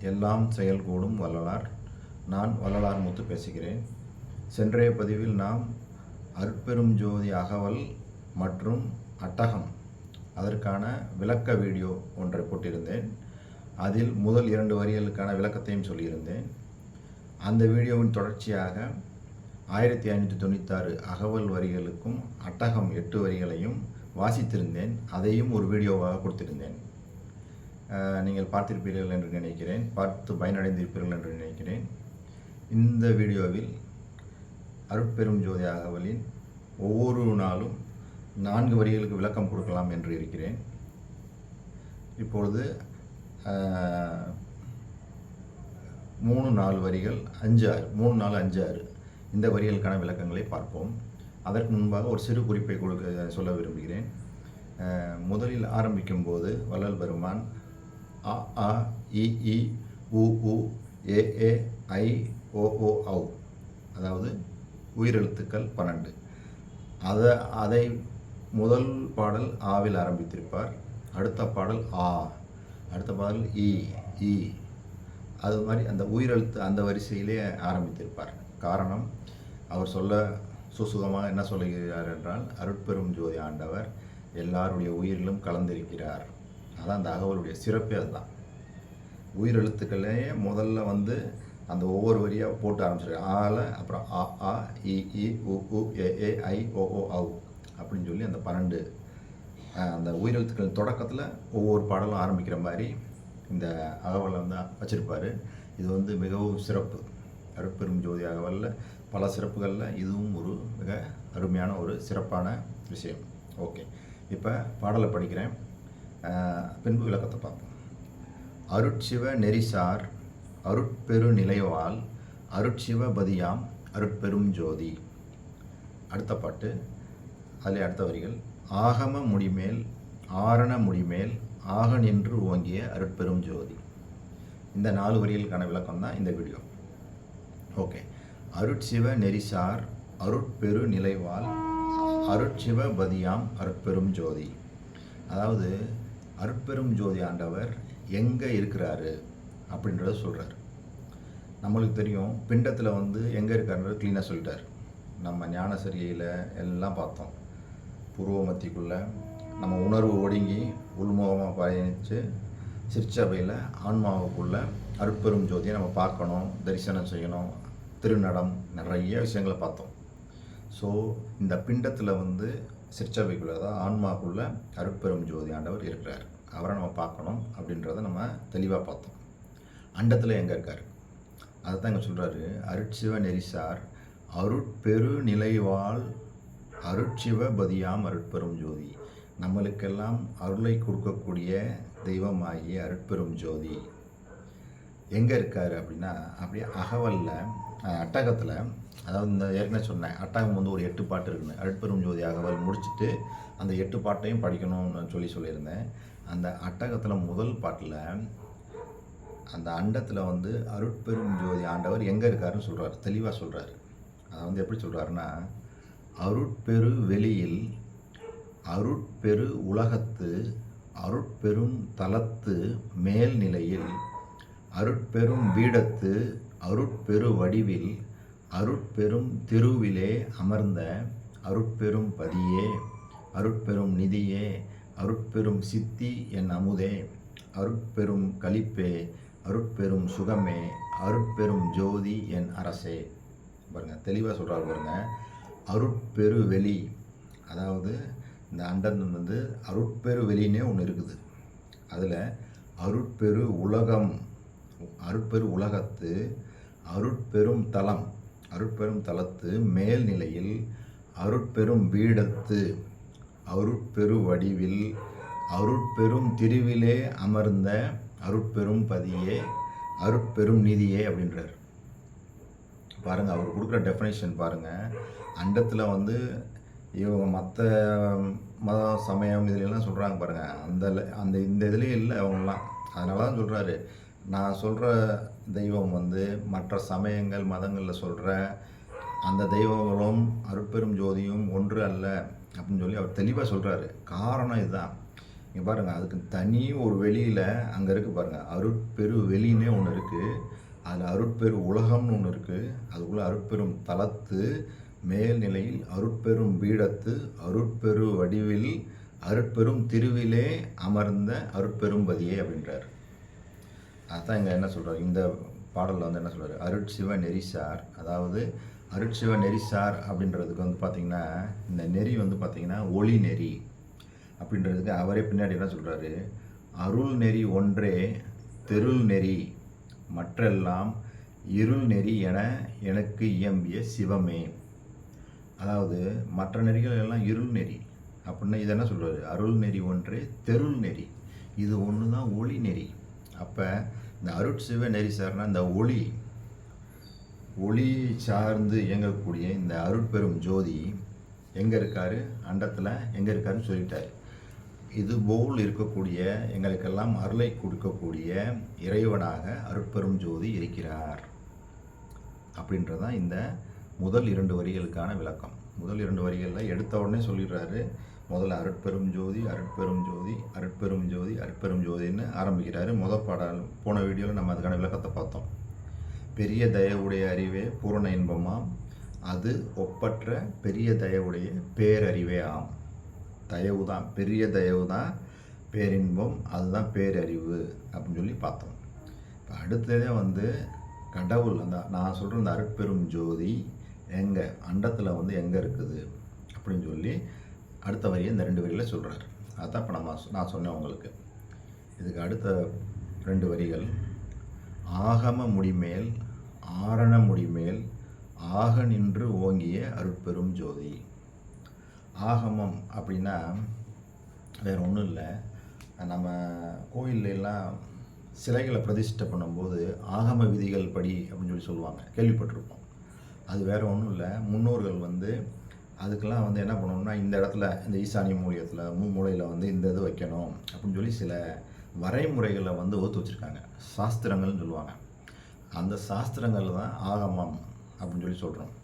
எல்லாம் செயல்கூடும் வள்ளலார். நான் வள்ளலார் முத்து பேசுகிறேன். சென்றைய பதிவில் நாம் அற்பெரும் ஜோதி அகவல் மற்றும் அட்டகம் அதற்கான விளக்க வீடியோ ஒன்றை போட்டிருந்தேன். அதில் முதல் இரண்டு வரிகளுக்கான விளக்கத்தையும் சொல்லியிருந்தேன். அந்த வீடியோவின் தொடர்ச்சியாக ஆயிரத்தி ஐநூற்றி தொண்ணூத்தாறு அகவல் வரிகளுக்கும் அட்டகம் எட்டு வரிகளையும் வாசித்திருந்தேன். அதையும் ஒரு வீடியோவாக கொடுத்திருந்தேன். நீங்கள் பார்த்திருப்பீர்கள் என்று நினைக்கிறேன். பார்த்து பயனடைந்திருப்பீர்கள் என்று நினைக்கிறேன். இந்த வீடியோவில் அருட்பெரும் ஜோதி அகவலின் ஒவ்வொரு நாளும் நான்கு வரிகளுக்கு விளக்கம் கொடுக்கலாம் என்று இருக்கிறேன். இப்பொழுது மூணு நாலு வரிகள் அஞ்சு ஆறு மூணு நாலு அஞ்சு ஆறு இந்த வரிகளுக்கான விளக்கங்களை பார்ப்போம். அதற்கு முன்பாக ஒரு சிறு குறிப்பை கொடுக்க சொல்ல விரும்புகிறேன். முதலில் ஆரம்பிக்கும் போது வள்ளல் பெருமான் அ ஆ இ இ உ உ ஏ ஏ ஐ ஓ ஓ ஔ. அதாவது உயிரெழுத்துக்கள் பன்னெண்டு. அதை அதை முதல் பாடல் ஆவில் ஆரம்பித்திருப்பார். அடுத்த பாடல் ஆ. அடுத்த பாடல் இ இ. அது மாதிரி அந்த உயிரெழுத்து அந்த வரிசையிலே ஆரம்பித்திருப்பார். காரணம் அவர் சொல்ல சுசுகமாக என்ன சொல்லுகிறார் என்றால் அருட்பெரும் ஜோதி ஆண்டவர் எல்லாருடைய உயிரிலும் கலந்திருக்கிறார். அதான் அந்த அகவலுடைய சிறப்பே அதுதான். உயிரெழுத்துக்கள்லேயே முதல்ல வந்து அந்த ஒவ்வொரு வரியாக போட்டு ஆரம்பிச்சிருக்காரு ஆல அப்புறம் ஆ ஆ இ இ உ உ ஏ ஏ ஐ ஓ ஓ அவு அப்படின்னு சொல்லி அந்த பன்னெண்டு அந்த உயிரெழுத்துக்கள் தொடக்கத்தில் ஒவ்வொரு பாடலும் ஆரம்பிக்கிற மாதிரி இந்த அகவலை வந்து வச்சுருப்பார். இது வந்து மிகவும் சிறப்பு. அருப்பெரும் ஜோதி அகவலில் பல சிறப்புகளில் இதுவும் ஒரு மிக அருமையான ஒரு சிறப்பான விஷயம். ஓகே. இப்போ பாடலை படிக்கிறேன். பின்பு விளக்கத்தை பார்ப்போம். அருட்சிவ நெறிசார் அருட்பெரு நிலைவாள் அருட்சிவ பதியாம் அருட்பெரும் ஜோதி. அடுத்த பாட்டு. அதில் அடுத்த வரிகள். ஆகம முடிமேல் ஆரண முடிமேல் ஆக நின்று ஓங்கிய அருட்பெரும் ஜோதி. இந்த நாலு வரிகளுக்கான விளக்கம் தான் இந்த வீடியோ. ஓகே. அருட்சிவ நெரிசார் அருட்பெரு நிலைவாள் அருட்சிவ பதியாம் அருட்பெரும் ஜோதி. அதாவது அற்பெரும் ஜோதி ஆண்டவர் எங்கே இருக்கிறாரு அப்படின்றத சொல்கிறார் நம்மளுக்கு தெரியும் பிண்டத்தில் வந்து எங்கே இருக்காருன்றது க்ளீனாக சொல்லிட்டார். நம்ம ஞானசரியில் எல்லாம் பார்த்தோம். பூர்வ மத்திக்குள்ளே நம்ம உணர்வு ஒடுங்கி உள்முகமாக பயணித்து சிற்சபையில் ஆன்மாவுக்குள்ள அருட்பெரும் ஜோதியை நம்ம பார்க்கணும் தரிசனம் செய்யணும் திருநடம் நிறைய விஷயங்களை பார்த்தோம். ஸோ இந்த பிண்டத்தில் வந்து சிற்சபைக்குள்ளே தான் ஆன்மாக்குள்ளே அருட்பெரும் ஜோதி ஆண்டவர் இருக்கிறார். அவரை நம்ம பார்க்கணும் அப்படின்றத நம்ம தெளிவாக பார்த்தோம். அண்டத்தில் எங்கே இருக்கார்? அதை தான் இங்கே சொல்கிறாரு அருட்சிவ நெரிசார் அருட்பெரு நிலைவாழ் அருட்சிவ பதியாம் அருட்பெரும் ஜோதி. நம்மளுக்கெல்லாம் அருளை கொடுக்கக்கூடிய தெய்வமாகிய அருட்பெரும் ஜோதி. எங்கே இருக்கார் அப்படின்னா அப்படியே அகவலில் அட்டகத்தில் அதாவது இந்த ஏற்கனவே சொன்னேன் அட்டகம் வந்து ஒரு எட்டு பாட்டு இருக்குன்னு. அருட்பெரும் ஜோதி அகவல் முடிச்சுட்டு அந்த எட்டு பாட்டையும் படிக்கணும்னு சொல்லி சொல்லியிருந்தேன். அந்த அட்டகத்தில் முதல் பாட்டில் அந்த அண்டத்தில் வந்து அருட்பெரும் ஜோதி ஆண்டவர் எங்கே இருக்காருன்னு சொல்கிறார் தெளிவாக சொல்கிறார் அதை வந்து எப்படி சொல்கிறாருன்னா அருட்பெரு வெளியில் அருட்பெரு உலகத்து அருட்பெரும் தலத்து மேல்நிலையில் அருட்பெரும் வீடத்து அருட்பெரு வடிவில் அருட்பெரும் திருவிலே அமர்ந்த அருட்பெரும் பதியே அருட்பெரும் நிதியே அருட்பெரும் சித்தி என் அமுதே. அருட்பெரும் கலிப்பே அருட்பெரும் சுகமே அருட்பெரும் ஜோதி என் அரசே. பாருங்க தெளிவாக சொல்கிறாரு பாருங்க. அருட்பெரு வெளி அதாவது இந்த அண்டன் வந்து அருட்பெரு வெளின்னே ஒன்று இருக்குது. அதில் அருட்பெரு உலகம் அருட்பெரு உலகத்து அருட்பெரும் தலம். அருட்பெரும் தலத்து மேல்நிலையில் அருட்பெரும் பீடத்து அருட்பெரு வடிவில் அருட்பெரும் திருவிலே அமர்ந்த அருட்பெரும் பதியே அருட்பெரும் நிதியே அப்படின்றார். பாருங்கள் அவர் கொடுக்குற டெஃபினேஷன் பாருங்கள் அண்டத்தில் வந்து இவங்க மற்ற மதம் சமயம் இதுலலாம் சொல்கிறாங்க பாருங்கள் அந்த அந்த இந்த இதுலேயே இல்லை அவங்களாம் அதனால தான் சொல்கிறாரு நான் சொல்கிற தெய்வம் வந்து மற்ற சமயங்கள் மதங்களில் சொல்கிற அந்த தெய்வங்களும் அருட்பெரும் ஜோதியும் ஒன்று அல்ல அப்படின்னு சொல்லி அவர் தெளிவாக சொல்கிறாரு காரணம் இதுதான். இங்கே பாருங்கள் அதுக்கு தனி ஒரு வெளியில் அங்கே இருக்குது பாருங்கள் அருட்பெரு வெளின்னே ஒன்று இருக்குது அதில் அருட்பெரு உலகம்னு ஒன்று இருக்குது அதுக்குள்ளே அருட்பெரும் தளத்து மேல்நிலையில் அருட்பெரும் பீடத்து அருட்பெரு வடிவில் அருட்பெரும் திருவிலே அமர்ந்த அருட்பெரும்பதியே அப்படின்றார். அதான் இங்கே என்ன சொல்கிறார் இந்த பாடலில் வந்து என்ன சொல்கிறார் அருட்சிவ நெறிசார் அதாவது அருட்சிவ நெறிசார் அப்படின்றதுக்கு வந்து பார்த்திங்கன்னா இந்த நெறி வந்து பார்த்திங்கன்னா ஒளி நெறி அப்படின்றதுக்கு அவரே பின்னாடி என்ன சொல்கிறாரு அருள் நெறி ஒன்றே தெருள் நெறி மற்றெல்லாம் இருள் நெறி என எனக்கு இயம்பிய சிவமே. அதாவது மற்ற நெறிகள் எல்லாம் இருள் நெறி அப்படின்னா இது என்ன சொல்கிறாரு அருள் நெறி ஒன்றே தெருள் நெறி. இது ஒன்று தான் ஒளி நெறி. அப்போ இந்த அருட்சிவ நெறி சார்னா இந்த ஒளி ஒளி சார்ந்து இயங்கக்கூடிய இந்த அருட்பெரும் ஜோதி எங்கே இருக்கார்? அண்டத்தில் எங்கே இருக்காருன்னு சொல்லிட்டார். இதுபோல் இருக்கக்கூடிய எங்களுக்கெல்லாம் அருளை கொடுக்கக்கூடிய இறைவனாக அருட்பெரும் ஜோதி இருக்கிறார். அப்படின்றதான் இந்த முதல் இரண்டு வரிகளுக்கான விளக்கம். முதல் இரண்டு வரிகளில் எடுத்த உடனே சொல்லிடுறாரு முதல்ல அருட்பெரும் ஜோதி அருட்பெரும் ஜோதி அருட்பெரும் ஜோதி அருட்பெரும் ஜோதின்னு ஆரம்பிக்கிறாரு. முத பாடல் போன வீடியோவில் நம்ம அதுக்கான விளக்கத்தை பார்த்தோம். பெரிய தயவுடைய அறிவே பூரண இன்பமாம் அது ஒப்பற்ற பெரிய தயவுடைய பேரறிவே ஆம். தயவு தான் பெரிய தயவு தான் பேரின்பம் அதுதான் பேரறிவு அப்படின்னு சொல்லி பார்த்தோம். இப்போ அடுத்ததே வந்து கடவுள் அந்த நான் சொல்கிற இந்த அருட்பெரும் ஜோதி எங்கே அண்டத்தில் வந்து எங்கே இருக்குது அப்படின்னு சொல்லி அடுத்த வரியை இந்த ரெண்டு வரியில் சொல்கிறார் அதான் இப்போ நம்ம நான் சொன்னேன் உங்களுக்கு. இதுக்கு அடுத்த ரெண்டு வரிகள் ஆகம முடிமேல் ஆரண முடிமேல் ஆக நின்று ஓங்கிய அருட்பெரும் ஜோதி. ஆகமம் அப்படின்னா வேறு ஒன்றும் இல்லை. நம்ம கோயிலெல்லாம் சிலைகளை பிரதிஷ்டை பண்ணும்போது ஆகம விதிகள் படி அப்படின்னு சொல்லி சொல்லுவாங்க. கேள்விப்பட்டிருப்போம். அது வேறு ஒன்றும் இல்லை. முன்னோர்கள் வந்து அதுக்கெல்லாம் வந்து என்ன பண்ணணும்னா இந்த இடத்துல இந்த ஈசானிய மூலியத்தில் மூ மூலையில் வந்து இந்த இது வைக்கணும் அப்படின்னு சொல்லி சில வரைமுறைகளை வந்து ஒத்து வச்சுருக்காங்க. சாஸ்திரங்கள்னு சொல்லுவாங்க. அந்த சாஸ்திரங்கள் தான் ஆகமம் அப்படின்னு சொல்லி சொல்கிறோம்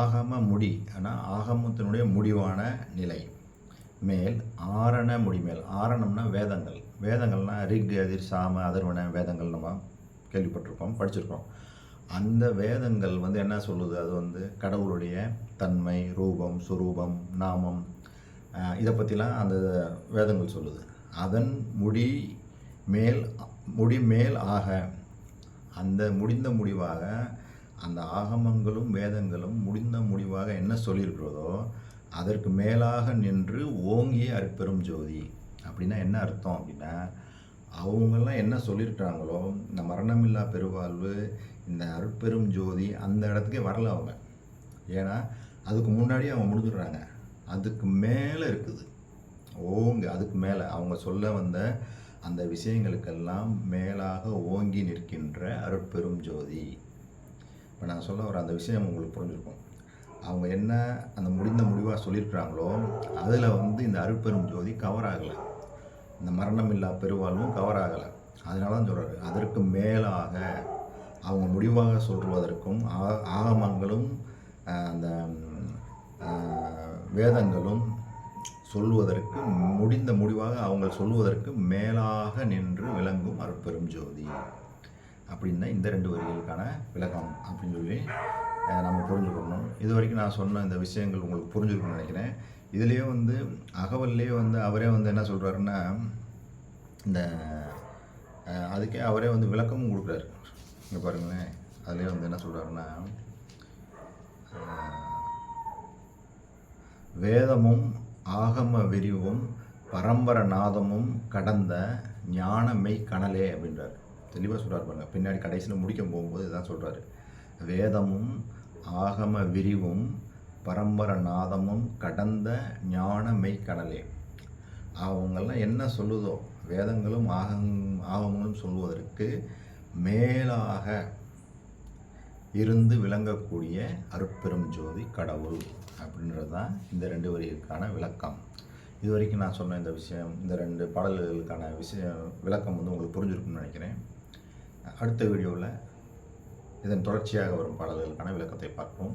ஆகம முடி ஆனால் ஆகமத்தினுடைய முடிவான நிலை. மேல் ஆரண முடிமேல் ஆரணம்னா வேதங்கள். வேதங்கள்னா ரிக் எதிர் சாம அதர்வன வேதங்கள் நம்ம கேள்விப்பட்டிருக்கோம் படிச்சிருக்கோம் அந்த வேதங்கள் வந்து என்ன சொல்லுது? அது வந்து கடவுளுடைய தன்மை ரூபம் சுரூபம் நாமம் இதை பற்றிலாம் அந்த வேதங்கள் சொல்லுது. அதன் முடி மேல் முடி மேல் ஆக அந்த முடிந்த முடிவாக அந்த ஆகமங்களும் வேதங்களும் முடிந்த முடிவாக என்ன சொல்லியிருக்கிறதோ அதற்கு மேலாக நின்று ஓங்கிய அற்பெரும் ஜோதி. அப்படின்னா என்ன அர்த்தம் அப்படின்னா அவங்கெல்லாம் என்ன சொல்லியிருக்கிறாங்களோ இந்த மரணமில்லா பெருவாழ்வு இந்த அருட்பெரும் ஜோதி அந்த இடத்துக்கே வரல அவங்க. ஏன்னா அதுக்கு முன்னாடியே அவங்க முடிஞ்சிடுறாங்க. அதுக்கு மேலே இருக்குது. ஓங்க அதுக்கு மேலே. அவங்க சொல்ல வந்த அந்த விஷயங்களுக்கெல்லாம் மேலாக ஓங்கி நிற்கின்ற அருட்பெரும் ஜோதி. இப்போ நான் சொல்ல வர அந்த விஷயம் உங்களுக்கு புரிஞ்சிருக்கும். அவங்க என்ன அந்த முடிந்த முடிவாக சொல்லியிருக்கிறாங்களோ அதில் வந்து இந்த அருட்பெரும் ஜோதி கவர் ஆகலை. இந்த மரணமில்லா பெருவாழ்வும் கவர் ஆகலை. அதனால தான் சொல்கிறாரு அதற்கு மேலாக அவங்க முடிவாக சொல்வதற்கும் ஆ- ஆகமங்களும் அந்த வேதங்களும் சொல்லுவதற்கு முடிந்த முடிவாக அவங்க சொல்லுவதற்கு மேலாக நின்று விளங்கும் அருட்பெரும் ஜோதி. அப்படின்னா இந்த ரெண்டு வரிகளுக்கான விளக்கம் அப்படின்னு சொல்லி நம்ம புரிஞ்சுக்கணும். இது வரைக்கும் நான் சொன்ன இந்த விஷயங்கள் உங்களுக்கு புரிஞ்சுக்கணும்னு நினைக்கிறேன். இதுலேயே வந்து அகவல்லையே வந்து அவரே வந்து என்ன சொல்கிறாருன்னா இந்த அதுக்கே அவரே வந்து விளக்கமும் கொடுக்குறாரு. இங்கே பாருங்களேன். அதுலேயே வந்து என்ன சொல்கிறாருன்னா வேதமும் ஆகம விரிவும் பரம்பர நாதமும் கடந்த ஞான மெய் கனலே அப்படின்றார். தெளிவாக சொல்கிறார் பாருங்க. பின்னாடி கடைசியில் முடிக்க போகும்போது இதான் சொல்கிறாரு வேதமும் ஆகம விரிவும் பரம்பர நாதமும் கடந்த ஞான மெய் அவங்கெல்லாம் என்ன சொல்லுதோ வேதங்களும் ஆகம் ஆகமங்களும் சொல்வதற்கு மேலாக இருந்து விளங்கக்கூடிய அருட்பெரும் ஜோதி கடவுள் அப்படின்றது தான் இந்த ரெண்டு வரிகளுக்கான விளக்கம். இது வரைக்கும் நான் சொன்ன இந்த விஷயம் இந்த ரெண்டு பாடல்களுக்கான விஷயம் விளக்கம் வந்து உங்களுக்கு புரிஞ்சிருக்கும்னு நினைக்கிறேன். அடுத்த வீடியோவில் இதன் தொடர்ச்சியாக வரும் பாடல்களுக்கான விளக்கத்தை பார்ப்போம்.